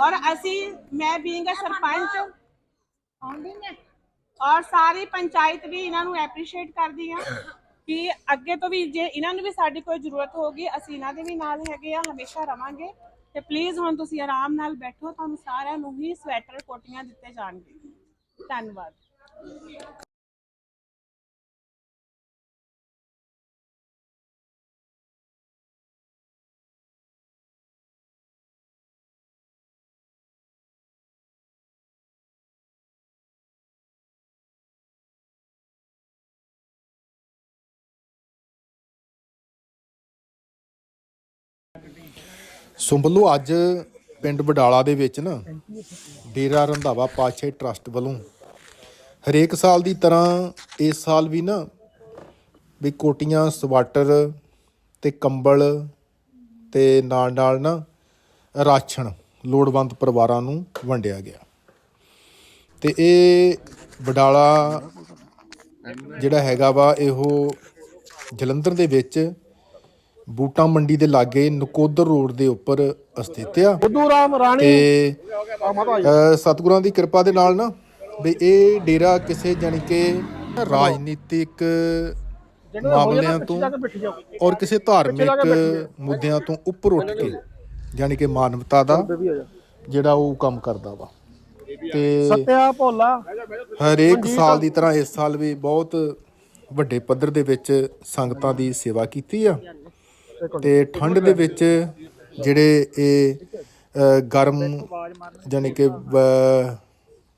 ਔਰ ਅਸੀਂ ਮੈਂ ਬੀਇੰਗ ਅ ਸਰਪੰਚ ਔਰ ਸਾਰੀ ਪੰਚਾਇਤ ਵੀ ਇਹਨਾਂ ਨੂੰ ਐਪਰੀਸ਼ੀਏਟ ਕਰਦੀ ਆ ਕਿ ਅੱਗੇ ਤੋਂ ਵੀ ਜੇ ਇਹਨਾਂ ਨੂੰ ਵੀ ਸਾਡੀ ਕੋਈ ਜ਼ਰੂਰਤ ਹੋਗੀ ਅਸੀਂ ਇਹਨਾਂ ਦੇ ਵੀ ਨਾਲ ਹੈਗੇ ਆ ਹਮੇਸ਼ਾ ਰਵਾਂਗੇ। ਤੇ ਪਲੀਜ਼ ਹੁਣ ਤੁਸੀਂ ਆਰਾਮ ਨਾਲ ਬੈਠੋ ਤੁਹਾਨੂੰ ਸਾਰਿਆਂ ਨੂੰ ਹੀ ਸਵੈਟਰ ਕੋਟੀਆਂ ਦਿੱਤੇ ਜਾਣਗੇ। ਧੰਨਵਾਦ। ਸੁੰਬਲੋ, ਅੱਜ ਪਿੰਡ ਬਡਾਲਾ ਦੇ ਵਿੱਚ ਨਾ ਡੇਰਾ ਰੰਧਾਵਾ ਪਾਤਸ਼ਾਹੀ ਟਰਸਟ ਵੱਲੋਂ ਹਰੇਕ ਸਾਲ ਦੀ ਤਰ੍ਹਾਂ ਇਸ ਸਾਲ ਵੀ ਨਾ ਵੀ ਕੋਟੀਆਂ, ਸਵਾਟਰ ਤੇ ਕੰਬਲ ਤੇ ਨਾਲ ਨਾਲ ਨਾ ਰਾਸ਼ਨ ਲੋੜਵੰਦ ਪਰਿਵਾਰਾਂ ਨੂੰ ਵੰਡਿਆ ਗਿਆ। ਤੇ ਇਹ ਬਡਾਲਾ ਜਿਹੜਾ ਹੈਗਾ ਵਾ, ਇਹੋ ਜਲੰਧਰ ਦੇ ਵਿੱਚ ਬੂਟਾ ਮੰਡੀ ਦੇ ਲਾਗੇ ਨਕੋਦਰ ਰੋਡ ਦੇ ਉੱਪਰ ਸਥਿਤ ਆ। ਬੁੱਧੂ ਰਾਮ ਰਾਣੀ। ਤੇ ਅ, ਸਤਿਗੁਰਾਂ ਦੀ ਕਿਰਪਾ ਦੇ ਨਾਲ ਨਾ ਵੀ ਇਹ ਡੇਰਾ ਕਿਸੇ ਜਾਣੀ ਕਿ ਰਾਜਨੀਤਿਕ ਮਾਮਲਿਆਂ ਤੋਂ ਔਰ ਕਿਸੇ ਧਾਰਮਿਕ ਮੁੱਦਿਆਂ ਤੋਂ ਉੱਪਰ ਉੱਠ ਕੇ ਜਾਣੀ ਕਿ ਮਾਨਵਤਾ ਦਾ ਜਿਹੜਾ ਉਹ ਕੰਮ ਕਰਦਾ ਵਾ। ਤੇ ਸੱਤਿਆ ਭੋਲਾ। ਹਰੇਕ ਸਾਲ ਦੀ ਤਰ੍ਹਾਂ ਇਸ ਸਾਲ ਵੀ ਬਹੁਤ ਵੱਡੇ ਪੱਧਰ ਦੇ ਵਿੱਚ ਸੰਗਤਾਂ ਦੀ ਸੇਵਾ ਕੀਤੀ ਆ। ਤੇ ਠੰਡ ਦੇ ਵਿੱਚ ਜਿਹੜੇ ਇਹ ਗਰਮ ਜਾਨੀ ਕਿ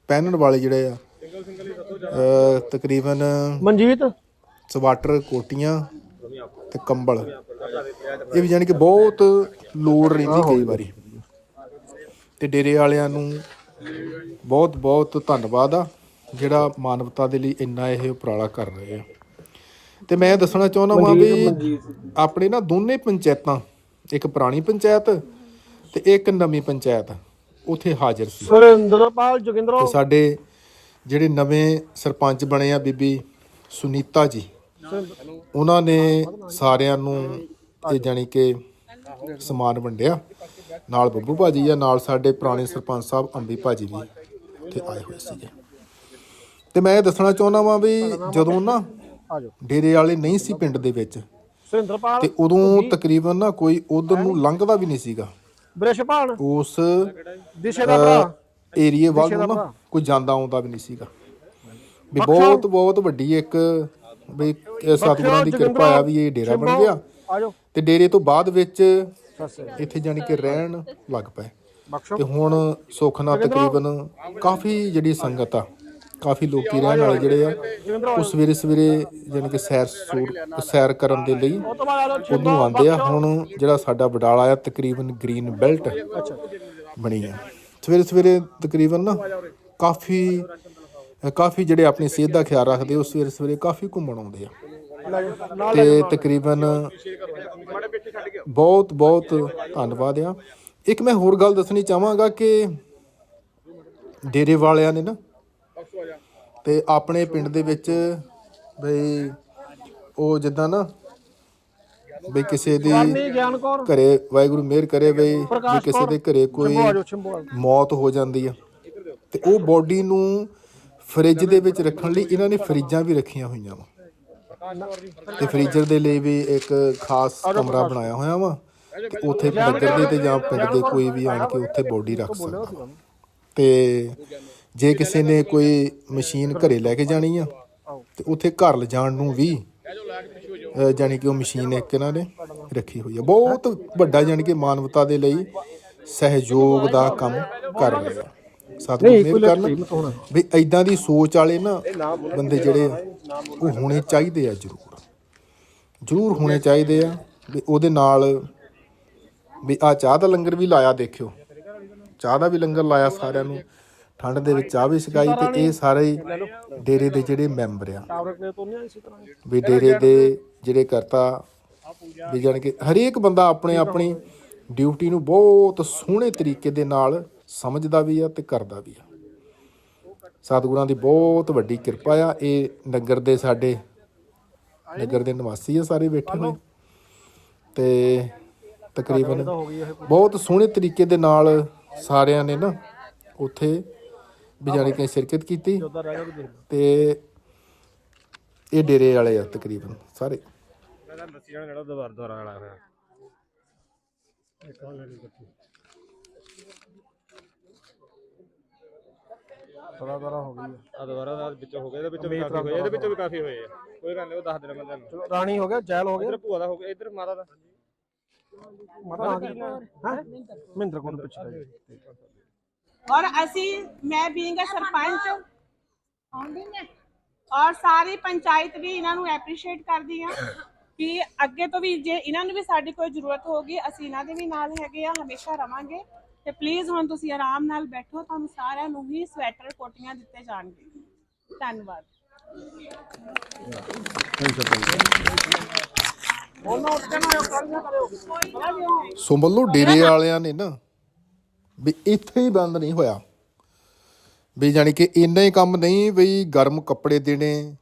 ਪਹਿਨਣ ਵਾਲੇ ਜਿਹੜੇ ਆ ਤਕਰੀਬਨ ਮਨਜੀਤ? ਸਵਾਟਰ ਕੋਟੀਆਂ ਤੇ ਕੰਬਲ। ਇਹ ਵੀ ਜਾਨੀ ਕਿ ਬਹੁਤ ਲੋੜ ਰਹਿੰਦੀ ਕਈ ਵਾਰੀ। ਤੇ ਡੇਰੇ ਵਾਲਿਆਂ ਨੂੰ ਬਹੁਤ ਬਹੁਤ ਧੰਨਵਾਦ ਆ ਜਿਹੜਾ ਮਾਨਵਤਾ ਦੇ ਲਈ ਇੰਨਾ ਇਹ ਉਪਰਾਲਾ ਕਰ ਰਹੇ ਆ। ਤੇ ਮੈਂ ਦੱਸਣਾ ਚਾਹੁੰਦਾ ਹਾਂ ਵੀ ਆਪਣੇ ਨਾ ਦੋਨੇ ਪੰਚਾਇਤਾਂ ਇੱਕ ਪੁਰਾਣੀ ਪੰਚਾਇਤ ਤੇ ਇੱਕ ਨਵੀਂ ਪੰਚਾਇਤ ਉੱਥੇ ਹਾਜ਼ਰ ਸੀ। ਸੁਰਿੰਦਰਪਾਲ ਜੋਗਿੰਦਰੋ ਤੇ ਸਾਡੇ ਜਿਹੜੇ ਨਵੇਂ ਸਰਪੰਚ ਬਣੇ ਆ ਬੀਬੀ ਸੁਨੀਤਾ ਜੀ ਉਹਨਾਂ ਨੇ ਸਾਰਿਆਂ ਨੂੰ ਇਹ ਜਾਣੀ ਕਿ ਸਮਾਨ ਵੰਡਿਆ। ਨਾਲ ਬੱਬੂ ਭਾਜੀ ਆ ਨਾਲ ਸਾਡੇ ਪੁਰਾਣੇ ਸਰਪੰਚ ਸਾਹਿਬ ਅੰਬੀ ਭਾਜੀ ਵੀ ਇੱਥੇ ਆਏ ਹੋਏ ਸੀਗੇ। ਤੇ ਮੈਂ ਇਹ ਦੱਸਣਾ ਚਾਹੁੰਦਾ ਵਾਂ ਵੀ ਜਦੋਂ ਨਾ ਡੇਰੇ ਵਾਲੇ ਨਹੀਂ ਸੀ ਪਿੰਡ ਦੇ ਵਿੱਚ। ਸੁਰਿੰਦਰਪਾਲ ਤੇ ਉਦੋਂ ਤਕਰੀਬਨ ਨਾ ਕੋਈ ਉਧਰ ਨੂੰ ਲੰਘਦਾ ਵੀ ਨਹੀਂ ਸੀਗਾ। ਬ੍ਰਿਸ਼ਭਾਨ ਉਸ ਦਿਸ਼ੇ ਦਾ ਭਰਾ। ਏਰੀਏ ਵੱਲ ਨੂੰ ਨਾ ਕੋਈ ਜਾਂਦਾ ਆਉਂਦਾ ਵੀ ਨਹੀਂ ਸੀਗਾ। ਵੀ ਬਹੁਤ ਬਹੁਤ ਵੱਡੀ ਇੱਕ ਵੀ ਸਤਿਗੁਰਾਂ ਦੀ ਕਿਰਪਾ ਆ ਵੀ ਇਹ ਡੇਰਾ ਬਣ ਗਿਆ। ਤੇ ਡੇਰੇ ਤੋਂ ਬਾਅਦ ਵਿੱਚ ਇੱਥੇ ਜਾਣੀ ਕਿ ਰਹਿਣ ਲੱਗ ਪਏ। ਤੇ ਹੁਣ ਸੁੱਖ ਨਾਲ ਤਕਰੀਬਨ ਕਾਫੀ ਜਿਹੜੀ ਸੰਗਤ ਆ ਕਾਫੀ ਲੋਕੀ ਰਹਿਣ ਵਾਲੇ ਜਿਹੜੇ ਆ, ਉਹ ਸਵੇਰੇ ਸਵੇਰੇ ਜਾਣੀ ਕਿ ਸੈਰ ਸੂਰ, ਸੈਰ ਕਰਨ ਦੇ ਲਈ ਉਹ ਉਦੋਂ ਆਉਂਦੇ ਆ। ਹੁਣ ਜਿਹੜਾ ਸਾਡਾ ਬਡਾਲਾ ਆ, ਤਕਰੀਬਨ ਗ੍ਰੀਨ ਬੈਲਟ ਬਣੀ ਆ। ਸਵੇਰੇ ਸਵੇਰੇ ਤਕਰੀਬਨ ਨਾ ਕਾਫੀ ਕਾਫੀ ਜਿਹੜੇ ਆਪਣੀ ਸਿਹਤ ਦਾ ਖਿਆਲ ਰੱਖਦੇ, ਉਹ ਸਵੇਰੇ ਸਵੇਰੇ ਕਾਫੀ ਘੁੰਮਣ ਆਉਂਦੇ ਆ। ਲੈ ਤੇ ਤਕਰੀਬਨ ਬਹੁਤ ਬਹੁਤ ਧੰਨਵਾਦ ਆ। ਇੱਕ ਮੈਂ ਹੋਰ ਗੱਲ ਦੱਸਣੀ ਚਾਹਾਂਗਾ ਕਿ ਡੇਰੇ ਵਾਲਿਆਂ ਨੇ ਨਾ ਤੇ ਆਪਣੇ ਪਿੰਡ ਦੇ ਵਿੱਚ ਬਈ ਉਹ ਜਿੱਦਾਂ ਨਾ ਬਈ ਕਿਸੇ ਦੀ ਘਰੇ ਵਾਹਿਗੁਰੂ ਮਿਹਰ ਕਰੇ ਬਈ ਵੀ ਕਿਸੇ ਦੇ ਘਰੇ ਕੋਈ। ਮੌਤ ਹੋ ਜਾਂਦੀ ਆ। ਤੇ ਉਹ ਬੋਡੀ ਨੂੰ ਫ੍ਰਿਜ ਦੇ ਵਿੱਚ ਰੱਖਣ ਲਈ ਇਹਨਾਂ ਨੇ ਫਰਿੱਜਾਂ ਵੀ ਰੱਖੀਆਂ ਹੋਈਆਂ ਵਾ। ਤੇ ਫ੍ਰੀਜ਼ਰ ਦੇ ਲਈ ਵੀ ਇੱਕ ਖਾਸ ਕਮਰਾ ਬਣਾਇਆ ਹੋਇਆ ਵਾ। ਤੇ ਉੱਥੇ ਨਗਰ ਦੇ ਤੇ ਜਾਂ ਪਿੰਡ ਦੇ ਕੋਈ ਵੀ ਆਣ ਕੇ ਉੱਥੇ ਬੋਡੀ ਰੱਖ ਸਕਦਾ। ਤੇ ਜੇ ਕਿਸੇ ਨੇ ਕੋਈ ਮਸ਼ੀਨ ਘਰੇ ਲੈ ਕੇ ਜਾਣੀ ਆ ਤੇ ਉੱਥੇ ਘਰ ਲਿਜਾਣ ਨੂੰ ਵੀ ਜਾਣੀ ਕਿ ਉਹ ਮਸ਼ੀਨ ਇੱਕ ਇਹਨਾਂ ਨੇ ਰੱਖੀ ਹੋਈ ਆ। ਬਹੁਤ ਵੱਡਾ ਜਾਣੀ ਕਿ ਮਾਨਵਤਾ ਦੇ ਲਈ ਸਹਿਯੋਗ ਦਾ ਕੰਮ ਕਰ ਰਹੇ ਸਤਿਗੁਰੂ ਮਿਹਰ ਕਰਨ ਵੀ ਐਦਾਂ ਦੀ ਸੋਚ ਵਾਲੇ ਨਾ ਬੰਦੇ ਜਿਹੜੇ ਆ ਉਹ ਹੋਣੇ ਚਾਹੀਦੇ ਆ ਜ਼ਰੂਰ। ਜ਼ਰੂਰ ਹੋਣੇ ਚਾਹੀਦੇ ਆ ਵੀ ਉਹਦੇ ਨਾਲ ਵੀ ਆ ਚਾਹ ਦਾ ਲੰਗਰ ਵੀ ਲਾਇਆ ਦੇਖਿਓ। ਚਾਹ ਦਾ ਵੀ ਲੰਗਰ ਲਾਇਆ ਸਾਰਿਆਂ ਨੂੰ। ਠੰਡ ਦੇ ਵਿੱਚ ਚਾਹ ਵੀ ਛਕਾਈ ਤੇ ਇਹ ਸਾਰੇ ਹੀ ਡੇਰੇ ਦੇ ਜਿਹੜੇ ਮੈਂਬਰ ਆ। ਨੇ ਵੀ ਡੇਰੇ ਦੇ ਜਿਹੜੇ ਕਰਤਾ ਵੀ ਜਾਣ ਕੇ ਹਰੇਕ ਬੰਦਾ ਆਪਣੇ ਆਪਣੀ ਡਿਊਟੀ ਨੂੰ ਬਹੁਤ ਸੋਹਣੇ ਤਰੀਕੇ ਦੇ ਨਾਲ ਸਮਝਦਾ ਵੀ ਆ ਤੇ ਕਰਦਾ ਵੀ ਆ। ਸਤਿਗੁਰਾਂ ਦੀ ਬਹੁਤ ਵੱਡੀ ਕਿਰਪਾ ਆ। ਇਹ ਨਗਰ ਦੇ ਸਾਡੇ ਨਗਰ ਦੇ ਨਿਵਾਸੀ ਆ ਸਾਰੇ ਬੈਠੇ ਹੋਏ। ਤੇ ਤਕਰੀਬਨ ਬਹੁਤ ਸੋਹਣੇ ਤਰੀਕੇ ਦੇ ਨਾਲ ਸਾਰਿਆਂ ਨੇ ਨਾ ਉੱਥੇ ਜਾਣੀ ਕਿ ਸ਼ਿਰਕਤ ਕੀਤੀ ਤੇ ਇਹ ਡੇਰੇ ਵਾਲੇ ਆ ਤਕਰੀਬਨ ਸਾਰੇ। ਮੈਂ ਤਾਂ ਦੱਸੀ ਜਾਣਾ ਜਿਹੜਾ ਦੁਬਾਰਾ ਦੁਬਾਰਾ ਵਾਲਾ ਹੋਇਆ। ਤਰਾ ਤਰਾ ਹੋ ਗਈ ਆ। ਦੁਬਾਰਾ ਦਾ ਵਿੱਚ ਹੋ ਗਿਆ ਇਹਦੇ ਵਿੱਚੋਂ ਵੀ ਕਾਫੀ ਹੋਏ ਇਹਦੇ ਵਿੱਚੋਂ ਵੀ ਕਾਫੀ ਹੋਏ ਆ। ਕੋਈ ਗੱਲ ਨਹੀਂ ਉਹ ਦੱਸ ਦੇਣਾ ਮੈਂ ਤੁਹਾਨੂੰ। ਚਲੋ ਰਾਣੀ ਹੋ ਗਿਆ ਜੈਲ ਹੋ ਗਿਆ। ਇਧਰ ਭੂਆ ਦਾ ਹੋ ਗਿਆ ਇਧਰ ਮਾਤਾ ਦਾ। ਮਾਤਾ ਆ ਗਈ ਹੈ? ਮਹਿੰਦਰ ਕੋਲ ਪਿੱਛੇ ਔਰ ਅਸੀਂ ਮੈਂ ਬੀਇੰਗ ਅ ਸਰਪੰਚ ਆਉਂਦੀ ਨੇ ਔਰ ਸਾਰੀ ਪੰਚਾਇਤ ਵੀ ਇਹਨਾਂ ਨੂੰ ਐਪਰੀਸ਼ੀਏਟ ਕਰਦੀ ਆ ਕਿ ਅੱਗੇ ਤੋਂ ਵੀ ਜੇ ਇਹਨਾਂ ਨੂੰ ਵੀ ਸਾਡੀ ਕੋਈ ਜ਼ਰੂਰਤ ਹੋਗੀ ਅਸੀਂ ਇਹਨਾਂ ਦੇ ਵੀ ਨਾਲ ਹੈਗੇ ਆ ਹਮੇਸ਼ਾ ਰਵਾਂਗੇ। ਤੇ ਪਲੀਜ਼ ਹੁਣ ਤੁਸੀਂ ਆਰਾਮ ਨਾਲ ਬੈਠੋ ਤੁਹਾਨੂੰ ਸਾਰਿਆਂ ਨੂੰ ਹੀ ਸਵੈਟਰ ਕੋਟੀਆਂ ਦਿੱਤੇ ਜਾਣਗੇ। ਧੰਨਵਾਦ। ਸੋ ਮੱਲੋ ਡੇਰੇ ਵਾਲਿਆਂ ਨੇ ਨਾ ਵੀ ਇੱਥੇ ਹੀ ਬੰਦ ਨਹੀਂ ਹੋਇਆ। ਵੀ ਜਾਣੀ ਕਿ ਇੰਨਾ ਹੀ ਕੰਮ ਨਹੀਂ ਵੀ ਗਰਮ ਕੱਪੜੇ ਦੇਣੇ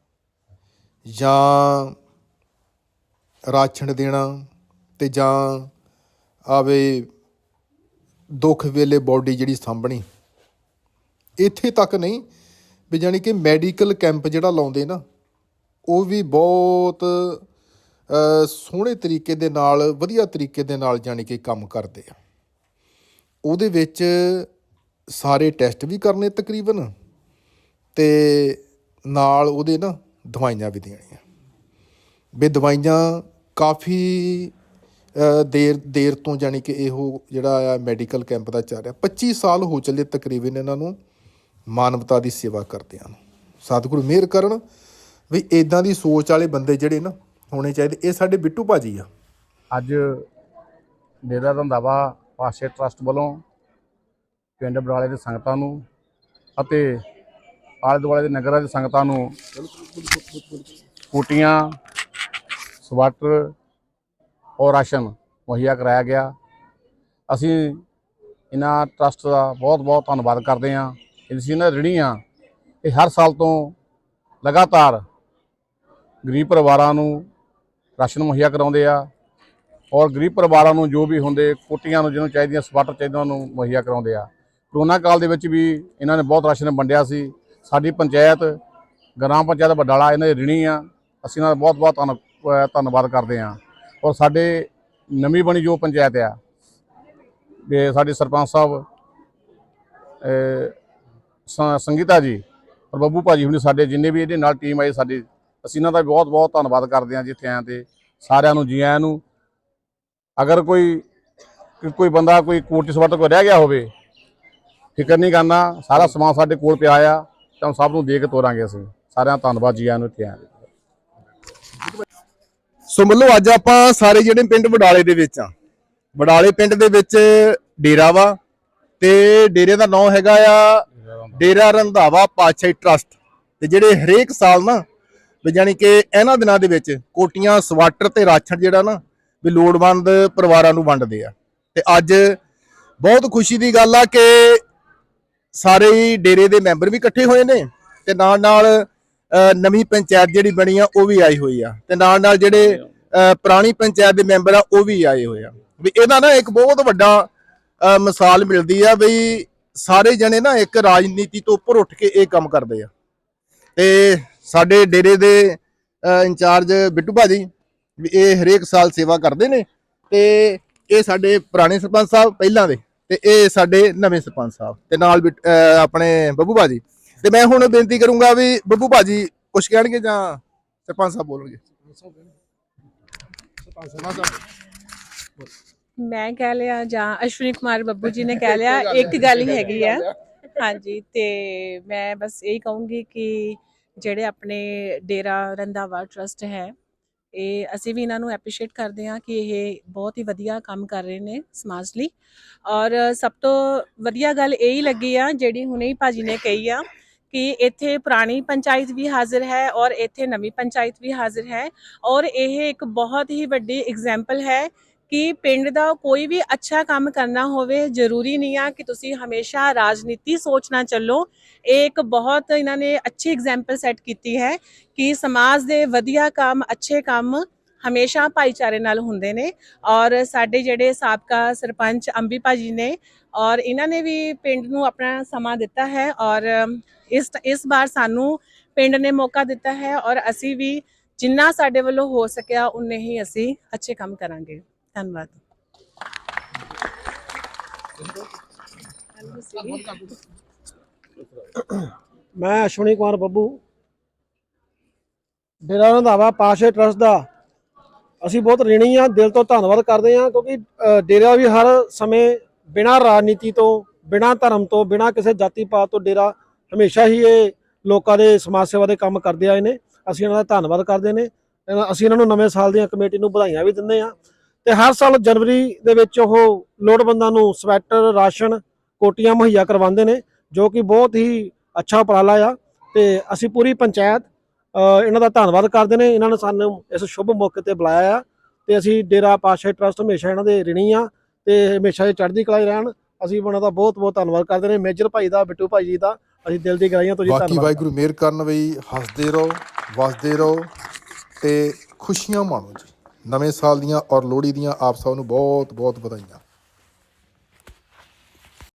ਜਾਂ ਰਾਸ਼ਨ ਦੇਣਾ ਤੇ ਜਾਂ ਆਵੇ ਦੁੱਖ ਵੇਲੇ ਬਾਡੀ ਜਿਹੜੀ ਸਾਂਭਣੀ। ਇੱਥੇ ਤੱਕ ਨਹੀਂ। ਵੀ ਜਾਣੀ ਕਿ ਮੈਡੀਕਲ ਕੈਂਪ ਜਿਹੜਾ ਲਾਉਂਦੇ ਨਾ, ਉਹ ਵੀ ਬਹੁਤ ਸੋਹਣੇ ਤਰੀਕੇ ਦੇ ਨਾਲ, ਵਧੀਆ ਤਰੀਕੇ ਦੇ ਨਾਲ ਜਾਣੀ ਕਿ ਕੰਮ ਕਰਦੇ ਆ। ਉਹਦੇ ਵਿੱਚ ਸਾਰੇ ਟੈਸਟ ਵੀ ਕਰਨੇ ਤਕਰੀਬਨ ਤੇ ਨਾਲ ਉਹਦੇ ਨਾ ਦਵਾਈਆਂ ਵੀ ਦੇਣੀਆਂ। ਵੀ ਦਵਾਈਆਂ ਕਾਫੀ ਦੇਰ ਦੇਰ ਤੋਂ ਜਾਣੀ ਕਿ ਇਹੋ ਜਿਹੜਾ ਆ ਮੈਡੀਕਲ ਕੈਂਪ ਦਾ ਚੱਲ ਰਿਹਾ। 25 ਸਾਲ ਹੋ ਚੱਲੇ ਤਕਰੀਬਨ ਇਹਨਾਂ ਨੂੰ ਮਾਨਵਤਾ ਦੀ ਸੇਵਾ ਕਰਦਿਆਂ ਨੂੰ। ਸਤਿਗੁਰੂ ਮਿਹਰ ਕਰਨ ਵੀ ਇਦਾਂ ਦੀ ਸੋਚ ਵਾਲੇ ਬੰਦੇ ਜਿਹੜੇ ਨਾ ਹੋਣੇ ਚਾਹੀਦੇ। ਇਹ ਸਾਡੇ ਬਿੱਟੂ ਭਾਜੀ ਆ। ਅੱਜ ਡੇਰਾ ਰੰਧਾਵਾ ਪਾਸੇ ਟਰਸਟ ਵੱਲੋਂ ਪਿੰਡ ਬਰਾਲੇ ਦੇ ਸੰਗਤਾਂ ਨੂੰ ਅਤੇ ਆਲੇ ਦੁਆਲੇ ਦੇ ਨਗਰਾਂ ਦੇ ਸੰਗਤਾਂ ਨੂੰ ਕੋਟੀਆਂ ਸਵਾਟਰ ਔਰ ਰਾਸ਼ਨ ਮੁਹੱਈਆ ਕਰਾਇਆ ਗਿਆ। ਅਸੀਂ ਇਹਨਾਂ ਟਰਸਟ ਦਾ ਬਹੁਤ ਬਹੁਤ ਧੰਨਵਾਦ ਕਰਦੇ ਹਾਂ। ਅਸੀਂ ਇਹਨਾਂ ਰਿਣੀ ਹਾਂ ਇਹ ਹਰ ਸਾਲ ਤੋਂ ਲਗਾਤਾਰ ਗਰੀਬ ਪਰਿਵਾਰਾਂ ਨੂੰ ਰਾਸ਼ਨ ਮੁਹੱਈਆ ਕਰਾਉਂਦੇ ਆ। ਔਰ ਗਰੀਬ ਪਰਿਵਾਰਾਂ ਨੂੰ ਜੋ ਵੀ ਹੁੰਦੇ ਕੋਟੀਆਂ ਨੂੰ ਜਿਹਨੂੰ ਚਾਹੀਦੀਆਂ, ਸਵਾਟਰ ਚਾਹੀਦੀਆਂ ਉਹਨੂੰ ਮੁਹੱਈਆ ਕਰਾਉਂਦੇ ਆ। ਕਰੋਨਾ ਕਾਲ ਦੇ ਵਿੱਚ ਵੀ ਇਹਨਾਂ ਨੇ ਬਹੁਤ ਰਾਸ਼ਨ ਵੰਡਿਆ ਸੀ। ਸਾਡੀ ਪੰਚਾਇਤ, ਗ੍ਰਾਮ ਪੰਚਾਇਤ ਬਡਾਲਾ ਇਹਨਾਂ ਦੇ ਰਿਣੀ ਆ। ਅਸੀਂ ਇਹਨਾਂ ਦਾ ਬਹੁਤ ਬਹੁਤ ਧੰਨ- ਧੰਨਵਾਦ ਕਰਦੇ ਆ। ਔਰ ਸਾਡੇ ਨਵੀਂ ਬਣੀ ਜੋ ਪੰਚਾਇਤ ਆ ਵੀ ਸਾਡੇ ਸਰਪੰਚ ਸਾਹਿਬ ਸ- ਸੰਗੀਤਾ ਜੀ ਔਰ ਬੱਬੂ ਭਾਜੀ ਹੁਣੀ ਸਾਡੇ ਜਿੰਨੇ ਵੀ ਇਹਦੇ ਨਾਲ ਟੀਮ ਆਈ ਸਾਡੀ, ਅਸੀਂ ਇਹਨਾਂ ਦਾ ਵੀ ਬਹੁਤ ਬਹੁਤ ਧੰਨਵਾਦ ਕਰਦੇ ਹਾਂ ਜਿੱਥੇ ਆਏ ਤੇ ਸਾਰਿਆਂ ਨੂੰ ਜੀ ਆਇਆਂ ਨੂੰ ਅਗਰ ਕੋਈ ਕੋਈ ਬੰਦਾ ਕੋਈ ਕੋਟੀ ਸਵਾਟਰ ਕੋਈ ਰਹਿ ਗਿਆ ਹੋਵੇ, ਫਿਕਰ ਨਹੀਂ ਕਰਨਾ, ਸਾਰਾ ਸਮਾਨ ਸਾਡੇ ਕੋਲ ਪਿਆ ਆ, ਤਾਂ ਸਭ ਨੂੰ ਦੇ ਕੇ ਤੋਰਾਂਗੇ ਅਸੀਂ। ਸਾਰਿਆਂ ਦਾ ਧੰਨਵਾਦ ਜੀ, ਆਇਆਂ ਨੂੰ ਇੱਥੇ ਆਇਆਂ ਸੋ ਮੱਲੋ, ਅੱਜ ਆਪਾਂ ਸਾਰੇ ਜਿਹੜੇ ਪਿੰਡ ਵਡਾਲੇ ਦੇ ਵਿੱਚ ਆ, ਵਡਾਲੇ ਪਿੰਡ ਦੇ ਵਿੱਚ ਡੇਰਾ ਵਾ, ਤੇ ਡੇਰੇ ਦਾ ਨਾਮ ਹੈਗਾ ਆ ਡੇਰਾ ਰੰਧਾਵਾ ਪਾਤਸ਼ਾਹੀ ਟਰਸਟ। ਤੇ ਜਿਹੜੇ ਹਰੇਕ ਸਾਲ ਨਾ, ਵੀ ਜਾਣੀ ਕਿ ਇਹਨਾਂ ਦਿਨਾਂ ਦੇ ਵਿੱਚ ਕੋਟੀਆਂ, ਸਵਾਟਰ ਤੇ ਰਾਸ਼ਨ ਜਿਹੜਾ ਨਾ ਵੀ ਲੋੜਵੰਦ ਪਰਿਵਾਰਾਂ ਨੂੰ ਵੰਡਦੇ ਆ। ਤੇ ਅੱਜ ਬਹੁਤ ਖੁਸ਼ੀ ਦੀ ਗੱਲ ਆ ਕਿ ਸਾਰੇ ਡੇਰੇ ਦੇ ਮੈਂਬਰ ਵੀ ਇਕੱਠੇ ਹੋਏ ਨੇ ਤੇ ਨਾਲ ਨਾਲ ਨਵੀਂ ਪੰਚਾਇਤ ਜਿਹੜੀ ਬਣੀ ਆ, ਉਹ ਵੀ ਆਈ ਹੋਈ ਆ। ਤੇ ਨਾਲ ਨਾਲ ਜਿਹੜੇ ਪੁਰਾਣੀ ਪੰਚਾਇਤ ਦੇ ਮੈਂਬਰ ਆ, ਉਹ ਵੀ ਆਏ ਹੋਏ ਆ। ਵੀ ਇਹਦਾ ਨਾ ਇੱਕ ਬਹੁਤ ਵੱਡਾ ਮਿਸਾਲ ਮਿਲਦੀ ਆ ਵੀ ਸਾਰੇ ਜਣੇ ਨਾ ਇੱਕ ਰਾਜਨੀਤੀ ਤੋਂ ਉੱਪਰ ਉੱਠ ਕੇ ਇਹ ਕੰਮ ਕਰਦੇ ਆ। ਤੇ ਸਾਡੇ ਡੇਰੇ ਦੇ ਇੰਚਾਰਜ ਬਿੱਟੂ ਭਾਜੀ ਵੀ ਇਹ ਹਰੇਕ ਸਾਲ ਸੇਵਾ ਕਰਦੇ ਨੇ ਤੇ ਇਹ ਸਾਡੇ ਪੁਰਾਣੇ ਸਰਪੰਚ ਸਾਹਿਬ ਪਹਿਲਾਂ ਦੇ ਤੇ ਇਹ ਸਾਡੇ ਨਵੇਂ ਸਰਪੰਚ ਸਾਹਿਬ ਤੇ ਨਾਲ ਆਪਣੇ ਬੱਬੂ ਭਾਜੀ। ਤੇ ਮੈਂ ਹੁਣ ਬੇਨਤੀ ਕਰੂੰਗਾ ਵੀ ਬੱਬੂ ਭਾਜੀ ਕੁਛ ਕਹਿਣਗੇ ਜਾਂ ਸਰਪੰਚ ਸਾਹਿਬ ਬੋਲਣਗੇ? ਮੈਂ ਕਹਿ ਲਿਆ ਜਾਂ ਅਸ਼ਵਨੀ ਕੁਮਾਰ ਬੱਬੂ ਜੀ ਨੇ ਕਹਿ ਲਿਆ, ਇੱਕ ਗੱਲ ਹੀ ਹੈਗੀ ਆ। ਹਾਂਜੀ, ਤੇ ਮੈਂ ਬਸ ਇਹੀ ਕਹੂੰਗੀ ਕਿ ਜਿਹੜੇ ਆਪਣੇ ਡੇਰਾ ਰੰਧਾਵਾ ਟਰਸਟ ਹੈ ਇਹ ਅਸੀਂ ਵੀ ਇਹਨਾਂ ਨੂੰ ਐਪਰੀਸ਼ੀਏਟ ਕਰਦੇ ਹਾਂ ਕਿ ਇਹ ਬਹੁਤ ਹੀ ਵਧੀਆ ਕੰਮ ਕਰ ਰਹੇ ਨੇ ਸਮਾਜ ਲਈ। ਔਰ ਸਭ ਤੋਂ ਵਧੀਆ ਗੱਲ ਇਹ ਹੀ ਲੱਗੀ ਆ, ਜਿਹੜੀ ਹੁਣੇ ਹੀ ਭਾਜੀ ਨੇ ਕਹੀ ਆ, ਕਿ ਇੱਥੇ ਪੁਰਾਣੀ ਪੰਚਾਇਤ ਵੀ ਹਾਜ਼ਰ ਹੈ ਔਰ ਇੱਥੇ ਨਵੀਂ ਪੰਚਾਇਤ ਵੀ ਹਾਜ਼ਰ ਹੈ। ਔਰ ਇਹ ਇੱਕ ਬਹੁਤ ਹੀ ਵੱਡੀ ਐਗਜ਼ਾਮਪਲ ਹੈ ਕਿ ਪਿੰਡ ਦਾ ਕੋਈ ਵੀ ਅੱਛਾ ਕੰਮ ਕਰਨਾ ਹੋਵੇ, ਜ਼ਰੂਰੀ ਨਹੀਂ ਆ ਕਿ ਤੁਸੀਂ ਹਮੇਸ਼ਾ ਰਾਜਨੀਤੀ ਸੋਚਣਾ ਚੱਲੋ। ਇਹ ਇੱਕ ਬਹੁਤ ਇਹਨਾਂ ਨੇ ਅੱਛੀ ਐਗਜ਼ਾਮਪਲ ਸੈੱਟ ਕੀਤੀ ਹੈ ਕਿ ਸਮਾਜ ਦੇ ਵਧੀਆ ਕੰਮ, ਅੱਛੇ ਕੰਮ ਹਮੇਸ਼ਾ ਭਾਈਚਾਰੇ ਨਾਲ ਹੁੰਦੇ ਨੇ। ਔਰ ਸਾਡੇ ਜਿਹੜੇ ਸਾਬਕਾ ਸਰਪੰਚ ਅੰਬੀ ਭਾਜੀ ਨੇ, ਔਰ ਇਹਨਾਂ ਨੇ ਵੀ ਪਿੰਡ ਨੂੰ ਆਪਣਾ ਸਮਾਂ ਦਿੱਤਾ ਹੈ। ਔਰ ਇਸ ਇਸ ਵਾਰ ਸਾਨੂੰ ਪਿੰਡ ਨੇ ਮੌਕਾ ਦਿੱਤਾ ਹੈ ਔਰ ਅਸੀਂ ਵੀ ਜਿੰਨਾ ਸਾਡੇ ਵੱਲੋਂ ਹੋ ਸਕਿਆ, ਉਨੇ ਹੀ ਅਸੀਂ ਅੱਛੇ ਕੰਮ ਕਰਾਂਗੇ। ਧੰਨਵਾਦ। ਮੈਂ ਅਸ਼ਵਨੀ ਕੁਮਾਰ ਬੱਬੂ। ਡੇਰਾ ਰੰਧਾਵਾ, ਪਾਸ਼ੇ ਟਰਸਟ ਦਾ। ਅਸੀਂ ਬਹੁਤ ਰਿਣੀ ਆ ਦਿਲ ਤੋਂ ਧੰਨਵਾਦ ਕਰਦੇ ਆ ਕਿਉਂਕਿ ਡੇਰਾ ਵੀ ਹਰ ਸਮੇਂ ਬਿਨਾਂ ਰਾਜਨੀਤੀ ਤੋਂ, ਬਿਨਾਂ ਧਰਮ ਤੋਂ, ਬਿਨਾਂ ਕਿਸੇ ਜਾਤੀ ਪਾਤ ਤੋਂ ਡੇਰਾ ਹਮੇਸ਼ਾ ਹੀ ਇਹ ਲੋਕਾਂ ਦੇ ਸਮਾਜ ਸੇਵਾ ਦੇ ਕੰਮ ਕਰਦੇ ਆਏ ਨੇ। ਅਸੀਂ ਇਹਨਾਂ ਦਾ ਧੰਨਵਾਦ ਕਰਦੇ ਨੇ। ਅਸੀਂ ਇਹਨਾਂ ਨੂੰ ਨਵੇਂ ਸਾਲ ਦੀਆਂ ਕਮੇਟੀ ਨੂੰ ਵਧਾਈਆਂ ਵੀ ਦਿੰਦੇ ਆ ਤੇ ਹਰ ਸਾਲ ਜਨਵਰੀ ਦੇ ਵਿੱਚ ਉਹ ਲੋੜਵੰਦਾਂ ਨੂੰ ਸਵੈਟਰ ਰਾਸ਼ਨ ਕੋਟੀਆਂ ਮੁਹੱਈਆ ਕਰਵਾਉਂਦੇ ਨੇ ਜੋ ਕਿ ਬਹੁਤ ਹੀ ਅੱਛਾ ਉਪਰਾਲਾ ਆ। ਤੇ ਅਸੀਂ ਪੂਰੀ ਪੰਚਾਇਤ ਇਹਨਾਂ ਦਾ ਧੰਨਵਾਦ ਕਰਦੇ ਨੇ। ਇਹਨਾਂ ਨੇ ਸਾਨੂੰ ਇਸ ਸ਼ੁਭ ਮੌਕੇ ਤੇ ਬੁਲਾਇਆ ਆ ਤੇ ਅਸੀਂ ਡੇਰਾ ਪਾਸ਼ਾ ਟਰਸਟ ਹਮੇਸ਼ਾ ਇਹਨਾਂ ਦੇ ਰਿਣੀ ਆ ਤੇ ਹਮੇਸ਼ਾ ਇਹ ਚੜ੍ਹਦੀ ਕਲਾ 'ਚ ਰਹਿਣ। ਅਸੀਂ ਉਹਨਾਂ ਦਾ ਬਹੁਤ ਬਹੁਤ ਧੰਨਵਾਦ ਕਰਦੇ ਨੇ। ਮੇਜਰ ਭਾਈ ਦਾ ਬਿੱਟੂ ਭਾਈ ਜੀ ਦਾ ਅਸੀਂ ਦਿਲ ਦੀ ਗਹਿਰਾਈਆਂ ਤੋਂ ਜੀ ਬਾਕੀ ਧੰਨਵਾਦ ਵਾਹਿਗੁਰੂ ਮਿਹਰ ਕਰਨ ਬਈ ਹੱਸਦੇ ਰਹੋ ਵਸਦੇ ਰਹੋ ਤੇ ਖੁਸ਼ੀਆਂ ਮਾਣੋ ਜੀ। ਨਵੇਂ ਸਾਲ ਦੀਆਂ ਔਰ ਲੋਹੜੀ ਦੀਆਂ ਆਪ ਸਭ ਨੂੰ ਬਹੁਤ ਬਹੁਤ ਵਧਾਈਆਂ।